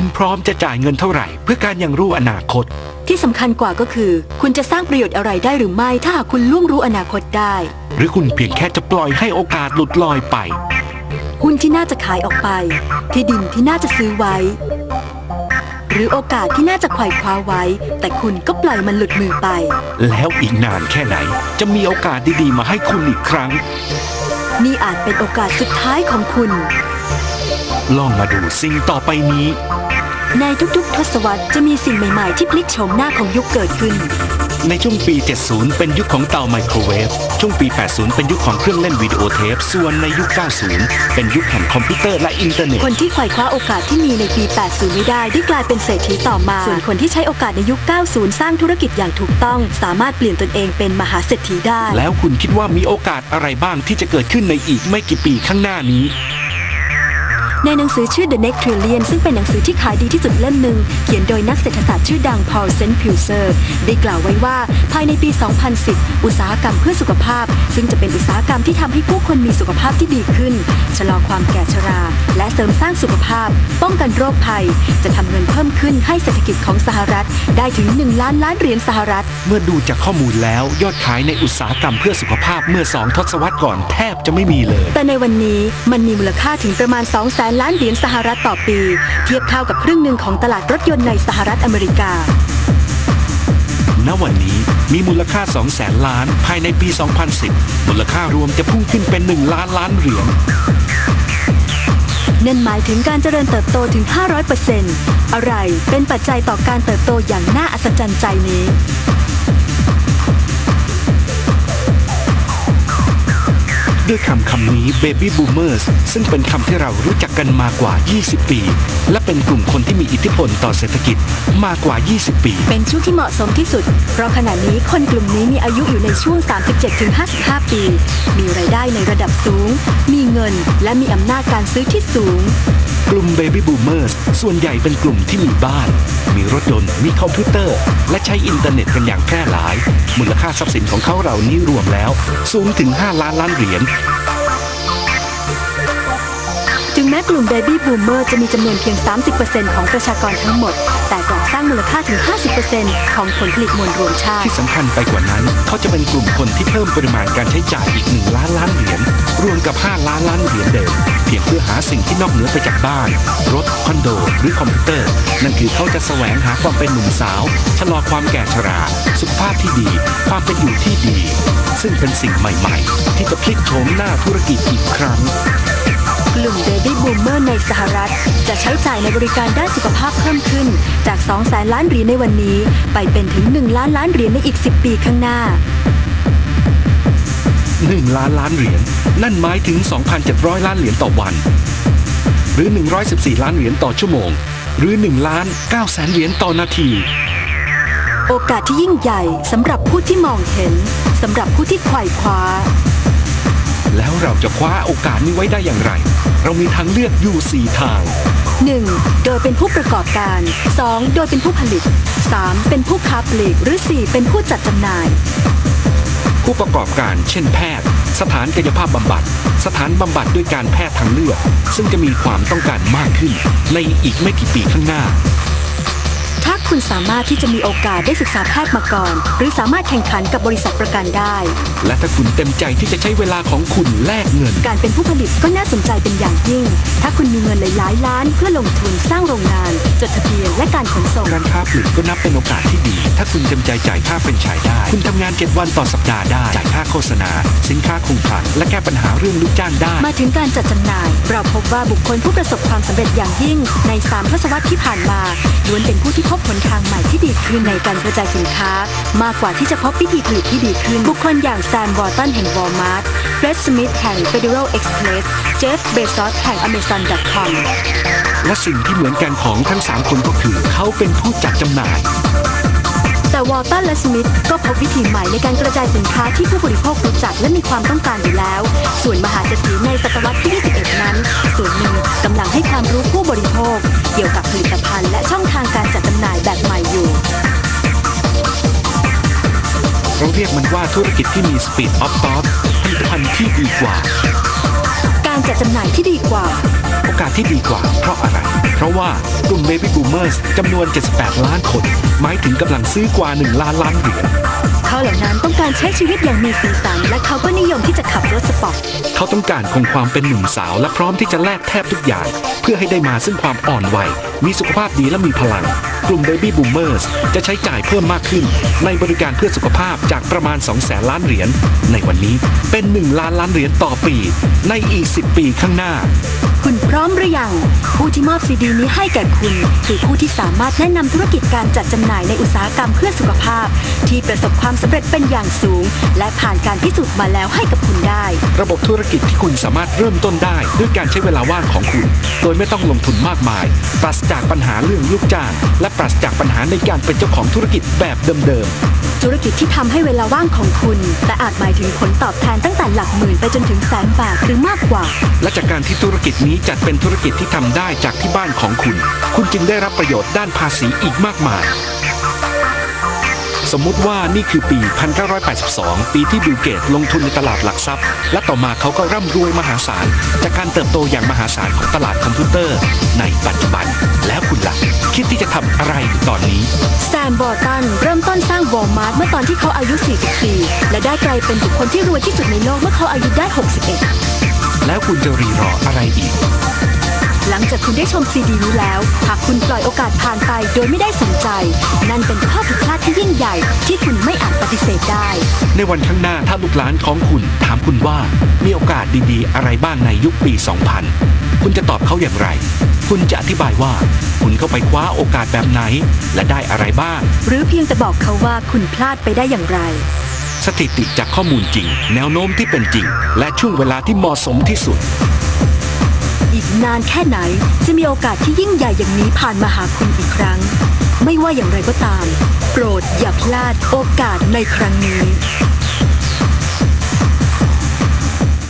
คุณพร้อมจะจ่ายเงินเท่าไหร่ เพื่อการยังรู้อนาคต ที่สำคัญกว่าก็คือ คุณจะสร้างประโยชน์อะไรได้หรือไม่ ถ้าหากคุณล่วงรู้อนาคตได้ หรือคุณเพียงแค่จะปล่อยให้โอกาสหลุดลอยไป หุ้นที่น่าจะขายออกไป ที่ดินที่น่าจะซื้อไว้ หรือโอกาสที่น่าจะไขว่คว้าไว้ แต่คุณก็ปล่อยมันหลุดมือไป แล้วอีกนานแค่ไหน จะมีโอกาสดีๆ มาให้คุณอีกครั้ง นี่อาจเป็นโอกาสสุดท้ายของคุณ ลองมาดูสิ่งต่อไปนี้ ในทุกๆ ทศวรรษจะมีสิ่งใหม่ๆ ที่พลิกโฉมหน้าของยุคเกิดขึ้น ในช่วงปี 70 เป็นยุคของเตาไมโครเวฟ ช่วงปี 80 เป็นยุคของเครื่องเล่นวิดีโอเทป ส่วนในยุค 90 เป็นยุคแห่งคอมพิวเตอร์และอินเทอร์เน็ต คนที่ไขว่คว้าโอกาสที่มีในปี 80 ไม่ได้ได้กลายเป็นเศรษฐีต่อมา ส่วนคนที่ใช้โอกาสในยุค 90 สร้างธุรกิจอย่างถูกต้อง สามารถเปลี่ยนตนเองเป็นมหาเศรษฐีได้ แล้วคุณคิดว่ามีโอกาสอะไรบ้างที่จะเกิดขึ้นในอีกไม่กี่ปีข้างหน้านี้ ในหนังสือชื่อ The Next Trillion ซึ่งเป็นหนังสือที่ขายดีที่สุดเล่มหนึ่ง เขียนโดยนักเศรษฐศาสตร์ชื่อดัง Paul s e n p u s e r ได้กล่าวไว้ว่า ภายในปี 2010 อุตสาหกรรมเพื่อสุขภาพ ซึ่งจะเป็นอุตสาหกรรมที่ทำให้ผู้คนมีสุขภาพที่ดีขึ้น ชะลอความแก่ชรา และเสริมสร้างสุขภาพ ป้องกันโรคภัย จะทำเงินเพิ่มขึ้นให้เศรษฐกิจของสหรัฐ ได้ถึง 1 ล้านล้านเหรียญสหรัฐ เมื่อดูจากข้อมูลแล้วยอดขายในอุตสาหกรรมเพื่อสุขภาพเมื่อสองทศวรรษก่อนแทบจะไม่มีเลย แต่ในวันนี้มันมีมูลค่าถึงประมาณ2แสนล้านเหรียญสหรัฐต่อปี เทียบเท่ากับครึ่งหนึ่งของตลาดรถยนต์ในสหรัฐอเมริกา ณวันนี้มีมูลค่า2แสนล้าน ภายในปี 2010 มูลค่ารวมจะพุ่งขึ้นเป็น 1 ล้านล้านเหรียญนั่นหมายถึงการเจริญเติบโตถึง 500%อะไรเป็นปัจจัยต่อการเติบโตอย่างน่าอัศจรรย์ใจนี้ ด้วยคำคำนี้ Baby Boomers ซึ่งเป็นคำที่เรารู้จักกันมากว่า 20 ปี และเป็นกลุ่มคนที่มีอิทธิพลต่อเศรษฐกิจมากกว่า 20 ปี เป็นช่วงที่เหมาะสมที่สุด เพราะขณะนี้คนกลุ่มนี้มีอายุอยู่ในช่วง 37-55 ปี มีรายได้ในระดับสูง มีเงิน และมีอำนาจการซื้อที่สูง กลุ่ม Baby Boomers ส่วนใหญ่เป็นกลุ่มที่มีบ้าน มีรถยนต์ มีคอมพิวเตอร์ และใช้อินเทอร์เน็ตกันอย่างแพร่หลาย มูลค่าทรัพย์สินของเขาเหล่านี้รวมแล้วสูงถึง 5 ล้านล้านเหรียญถึงแม้กลุ่ม Baby Boomer จะมีจำนวนเพียง 30%ของประชากรทั้งหมด แต่กลับสร้างมูลค่าถึง 50%ของผลผลิตมวลรวมชาติ ที่สำคัญไปกว่านั้น เขาจะเป็นกลุ่มคนที่เพิ่มปริมาณการใช้จ่ายอีก 1 ล้านล้านเหรียญรวมกับ 5 ล้านล้านเหรียญเดิม เพียงเพื่อหาสิ่งที่นอกเหนือไปจากบ้าน รถคอนโด หรือคอมพิวเตอร์ นั่นคือเขาจะแสวงหาความเป็นหนุ่มสาวชะลอความแก่ชรา สุขภาพที่ดี ความเป็นอยู่ที่ดี ซึ่งเป็นสิ่งใหม่ๆ ที่จะพลิกโฉมหน้าธุรกิจอีกครั้งกลุ่ม Baby Boomer ในสหรัฐ จะใช้จ่ายในบริการด้านสุขภาพเพิ่มขึ้น จาก2แสนล้านเหรียญในวันนี้ ไปเป็นถึง 1 ล้านล้านเหรียญในอีก 10 ปีข้างหน้า 1 ล้านล้านเหรียญนั่นหมายถึง 2,700 ล้านเหรียญต่อวัน หรือ 114 ล้านเหรียญต่อชั่วโมง หรือ1ล้าน9แสนเหรียญต่อนาที โอกาสที่ยิ่งใหญ่สำหรับผู้ที่มองเห็นสำหรับผู้ที่ไขว่คว้า แล้วเราจะคว้าโอกาสนี้ไว้ได้อย่างไร เรามีทางเลือกอยู่ 4 ทาง 1. โดยเป็นผู้ประกอบการ 2. โดยเป็นผู้ผลิต 3. เป็นผู้ค้าปลีกหรือ 4. เป็นผู้จัดจำหน่าย ผู้ประกอบการ เช่นแพทย์ สถานกายภาพบำบัด สถานบำบัดด้วยการแพทย์ทางเลือก ซึ่งจะมีความต้องการมากขึ้นในอีกไม่กี่ปีข้างหน้า ถ้าคุณสามารถที่จะมีโอกาสได้ศึกษาแพทย์มาก่อน หรือสามารถแข่งขันกับบริษัทประกันได้ และถ้าคุณเต็มใจที่จะใช้เวลาของคุณแลกเงิน การเป็นผู้ผลิตก็น่าสนใจเป็นอย่างยิ่ง ถ้าคุณมีเงินหลายๆล้านเพื่อลงทุนสร้างโรงงาน จดทะเบียนและการขนส่งร้านค้าปลีกก็นับเป็นโอกาสที่ดี ถ้าคุณเต็มใจจ่ายค่าเป็นไชายได้ คุณทำงาน 7 วันต่อสัปดาห์ได้ จ่ายค่าโฆษณา สินค้าคงคลังและแก้ปัญหาเรื่องลูกจ้างได้ มาถึงการจัดจำหน่าย เราพบว่าบุคคลผู้ประสบความสำเร็จอย่างยิ่ง ใน3ทศวรรษที่ผ่านมาล้วนเป็นผู้ที่พบหนทางใหม่ที่ดีขึ้นในการกระจายสินค้า มากกว่าที่จะพบวิธีผลิตที่ดีขึ้น บุคคลอย่างแซมวอร์ตันแห่งวอลมาร์ทเฟรดสมิธแห่ง Federal Express เจฟเบซอสแห่ง Amazon.com และสิ่งที่เหมือนกันของทั้ง3 คนก็คือเขาเป็นผู้จัดจำหน่าย แต่วอลตันและสมิธก็พบวิธีใหม่ในการกระจายสินค้าที่ผู้บริโภครู้จักและมีความต้องการอยู่แล้ว ส่วนมหาเศรษฐีในศตวรรษที่ 21 นั้น ส่วนหนึ่งกำลังให้ความรู้ผู้บริโภค เกี่ยวกับผลิตภัณฑ์และช่องทางการจัดจำหน่ายแบบใหม่อยู่เราเรียกมันว่าธุรกิจที่มี speed of thought ผลิตภัณฑ์ที่ดีกว่า การจัดจำหน่ายที่ดีกว่า โอกาสที่ดีกว่าเพราะอะไร เพราะว่ากลุ่ม Baby Boomers จำนวน 78 ล้านคน หมายถึงกำลังซื้อกว่า 1 ล้านล้านเหรียญเขาเหล่านั้นต้องการใช้ชีวิตอย่างมีสีสัน และเขาก็นิยมที่จะขับรถสปอร์ตเขาต้องการคงความเป็นหนุ่มสาวและพร้อมที่จะแลกแทบทุกอย่าง เพื่อให้ได้มาซึ่งความอ่อนวัย มีสุขภาพดีและมีพลัง กลุ่ม Baby Boomers จะใช้จ่ายเพิ่มมากขึ้น ในบริการเพื่อสุขภาพจากประมาณ2แสนล้านเหรียญในวันนี้เป็น 1 ล้านล้านเหรียญต่อปี ในอีก 10 ปีข้างหน้า คุณพร้อมหรือยัง ผู้ที่มอบซีดีนี้ให้แก่คุณ คือผู้ที่สามารถแนะนำธุรกิจการจัดจำหน่ายในอุตสาหกรรมเพื่อสุขภาพ ที่ประสบความสำเร็จเป็นอย่างสูง และผ่านการพิสูจน์มาแล้วให้กับคุณได้ ระบบธุรกิจที่คุณสามารถเริ่มต้นได้ ด้วยการใช้เวลาว่างของคุณ โดยไม่ต้องลงทุนมากมาย ปราศจากปัญหาเรื่องลูกจ้าง และปราศจากปัญหาในการเป็นเจ้าของธุรกิจแบบเดิมธุรกิจที่ทำให้เวลาว่างของคุณ แต่อาจหมายถึงผลตอบแทนตั้งแต่หลักหมื่นไปจนถึงแสนบาทหรือมากกว่าๆและจากการที่ธุรกิจนี้จัดเป็นธุรกิจที่ทำได้จากที่บ้านของคุณ คุณจึงได้รับประโยชน์ด้านภาษีอีกมากมาย สมมุติว่านี่คือปี 1982 ปีที่บิลเกตลงทุนในตลาดหลักทรัพย์ และต่อมาเขาก็ร่ำรวยมหาศาล จากการเติบโตอย่างมหาศาลของตลาดคอมพิวเตอร์ ในปัจจุบัน แล้วคุณล่ะคิดที่จะทำอะไรตอนนี้แซมบอร์ตันเริ่มต้นสร้างวอลมาร์ทเมื่อตอนที่เขาอายุ 44 และได้กลายเป็นบุคคลที่รวยที่สุดในโลกเมื่อเขาอายุได้ 61 แล้วคุณจะรีรออะไรอีก หลังจากคุณได้ชมซีดีนี้แล้ว หากคุณปล่อยโอกาสผ่านไปโดยไม่ได้สนใจ นั่นเป็นข้อผิดพลาดที่ยิ่งใหญ่ที่คุณไม่อาจปฏิเสธได้ ในวันข้างหน้าถ้าลูกหลานของคุณถามคุณว่ามีโอกาสดีๆ อะไรบ้างในยุคปี 2000 คุณจะตอบเขาอย่างไร คุณจะอธิบายว่า คุณเข้าไปคว้าโอกาสแบบไหน และได้อะไรบ้าง หรือเพียงแต่บอกเขาว่าคุณพลาดไปได้อย่างไร สถิติจากข้อมูลจริง แนวโน้มที่เป็นจริง และช่วงเวลาที่เหมาะสมที่สุด อีกนานแค่ไหนจะมีโอกาสที่ยิ่งใหญ่อย่างนี้ผ่านมาหาคุณอีกครั้ง ไม่ว่าอย่างไรก็ตาม โปรดอย่าพลาดโอกาสในครั้งนี้